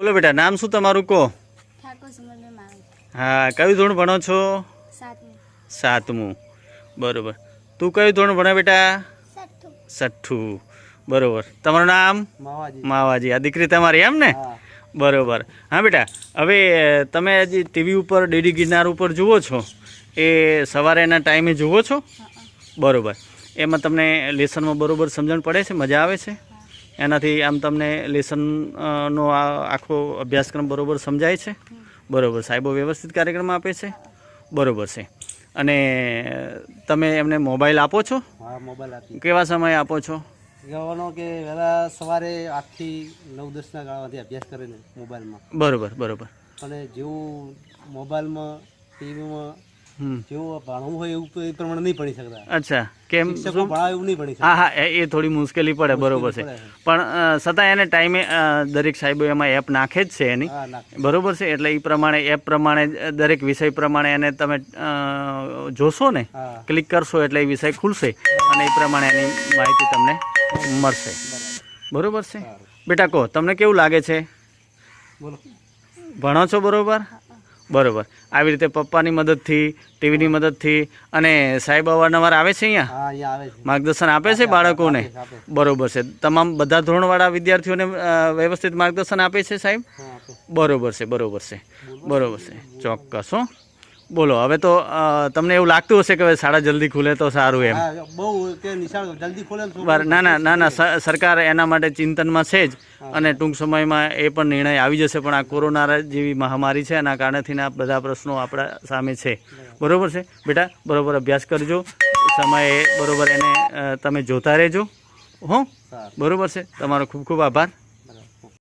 બોલો બેટા નામ શું તમારું કહો? હા કયું ધોરણ ભણો છો? સાતમું. બરોબર. તું કયું ધોરણ ભણે બેટા? છઠ્ઠું. છઠ્ઠું. બરોબર. તમારું નામ? માવાજી. માવાજી. આ દીકરી તમારી એમ ને? બરોબર. હા બેટા હવે તમે હજી ટીવી ઉપર ડીડી ગિરનાર ઉપર જુઓ છો એ સવારે એના ટાઈમે જુઓ છો? બરોબર. એમાં તમને લેસનમાં બરોબર સમજણ પડે છે? મજા આવે છે? એનાથી આમ તમને લેસનનો આ આખો અભ્યાસક્રમ બરોબર સમજાય છે? બરોબર. સાહેબો વ્યવસ્થિત કાર્યક્રમ આપે છે? બરોબર છે. અને તમે એમને મોબાઈલ આપો છો? હા મોબાઈલ આપી કેવા સમયે આપો છો? કહેવાનો કે વહેલા સવારે આઠથી નવ દસના ગાળામાંથી અભ્યાસ કરે ને મોબાઈલમાં. બરોબર બરોબર. અને જેવું મોબાઈલમાં ટીવીમાં હમ. ભણવું હોય એવું એ પ્રમાણે નહીં ભણી શકતા. અચ્છા. કેમ? શિક્ષકો ભણાવે એવું નહીં ભણી હા હા એ થોડી મુશ્કેલી પડે બરોબર છે. પણ છતાં એને ટાઈમે દરેક સાહેબો એમાં એપ નાખે જ છે એની. બરોબર છે? એટલે એ પ્રમાણે એપ પ્રમાણે દરેક વિષય પ્રમાણે એને તમે જોશો ને ક્લિક કરશો એટલે એ વિષય ખુલશે અને એ પ્રમાણે એની માહિતી તમને મળશે. બરોબર. છે? બેટા કહો તમને કેવું લાગે છે? ભણો છો બરોબર? બરોબર. આવી રીતે પપ્પાની મદદથી ટીવીની મદદથી અને સાહેબ અવારનવાર આવે છે અહીંયા? માર્ગદર્શન આપે છે બાળકોને. બરોબર છે. તમામ બધા ધોરણવાળા વિદ્યાર્થીઓને વ્યવસ્થિત માર્ગદર્શન આપે છે સાહેબ? બરોબર છે બરોબર છે. બરોબર છે. ચોક્કસ હો. બોલો હવે તો તમને એવું લાગતું હશે કે હવે શાળા જલ્દી ખુલે તો સારું એમ. બહુ કે નિશાળ જલ્દી ખુલે ના ના ના ના સરકાર એના માટે ચિંતનમાં છે જ અને ટૂંક સમયમાં એ પણ નિર્ણય આવી જશે પણ આ કોરોના જેવી મહામારી છે એના કારણેથી આ બધા પ્રશ્નો આપણા સામે છે. બરોબર. છે? બેટા બરોબર અભ્યાસ કરજો. સમયે બરાબર એને તમે જોતા રહેજો. હો? બરોબર છે? તમારો ખૂબ ખૂબ આભાર.